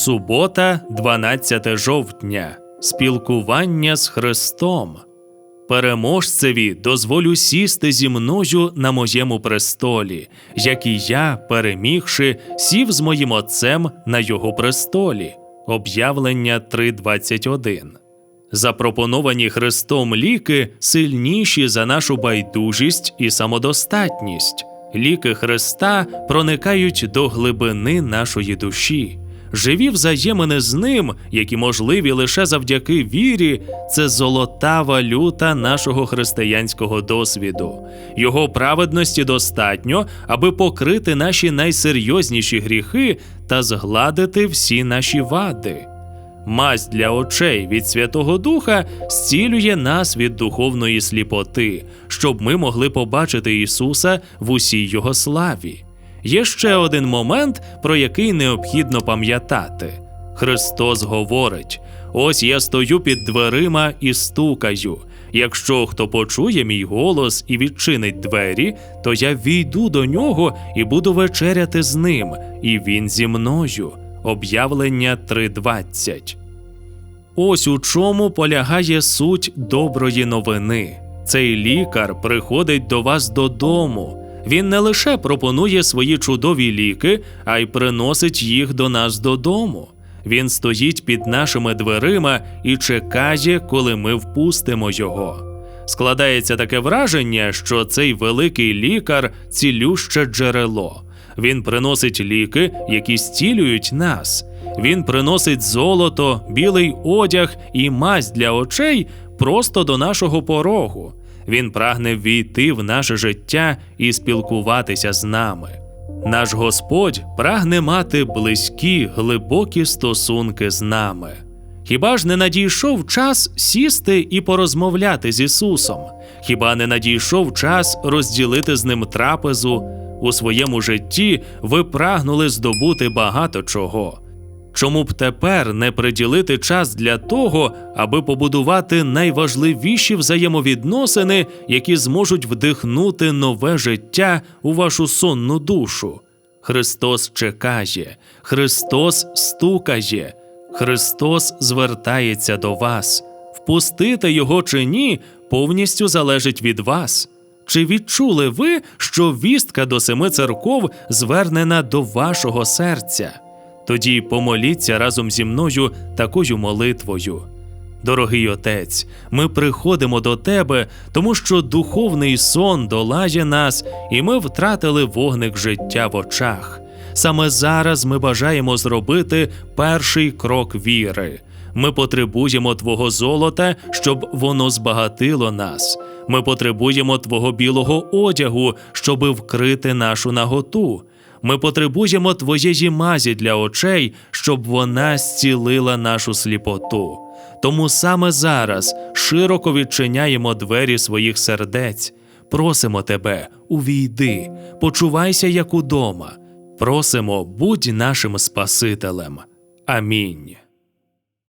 Субота, 12 жовтня. Спілкування з Христом. Переможцеві дозволю сісти зі мною на моєму престолі, як і я, перемігши, сів з моїм отцем на його престолі. Об'явлення 3.21. Запропоновані Христом ліки сильніші за нашу байдужість і самодостатність. Ліки Христа проникають до глибини нашої душі. Живі взаємини з ним, які можливі лише завдяки вірі, це золота валюта нашого християнського досвіду. Його праведності достатньо, аби покрити наші найсерйозніші гріхи та згладити всі наші вади. Мазь для очей від Святого Духа зцілює нас від духовної сліпоти, щоб ми могли побачити Ісуса в усій Його славі. Є ще один момент, про який необхідно пам'ятати. Христос говорить: ось я стою під дверима і стукаю. Якщо хто почує мій голос і відчинить двері, то я війду до нього і буду вечеряти з ним, і він зі мною. Об'явлення 3.20. Ось у чому полягає суть доброї новини. Цей лікар приходить до вас додому. Він не лише пропонує свої чудові ліки, а й приносить їх до нас додому. Він стоїть під нашими дверима і чекає, коли ми впустимо його. Складається таке враження, що цей великий лікар цілюще джерело. Він приносить ліки, які зцілюють нас. Він приносить золото, білий одяг і мазь для очей просто до нашого порогу. Він прагне війти в наше життя і спілкуватися з нами. Наш Господь прагне мати близькі, глибокі стосунки з нами. Хіба ж не надійшов час сісти і порозмовляти з Ісусом? Хіба не надійшов час розділити з ним трапезу? У своєму житті ви прагнули здобути багато чого. Чому б тепер не приділити час для того, аби побудувати найважливіші взаємовідносини, які зможуть вдихнути нове життя у вашу сонну душу? Христос чекає, Христос стукає, Христос звертається до вас. Впустити його чи ні, повністю залежить від вас. Чи відчули ви, що вістка до семи церков звернена до вашого серця? Тоді помоліться разом зі мною такою молитвою. Дорогий Отець, ми приходимо до Тебе, тому що духовний сон долає нас, і ми втратили вогник життя в очах. Саме зараз ми бажаємо зробити перший крок віри. Ми потребуємо Твого золота, щоб воно збагатило нас. Ми потребуємо Твого білого одягу, щоби вкрити нашу наготу. Ми потребуємо Твоєї мазі для очей, щоб вона зцілила нашу сліпоту. Тому саме зараз широко відчиняємо двері своїх сердець. Просимо тебе, увійди, почувайся як удома. Просимо, будь нашим Спасителем. Амінь.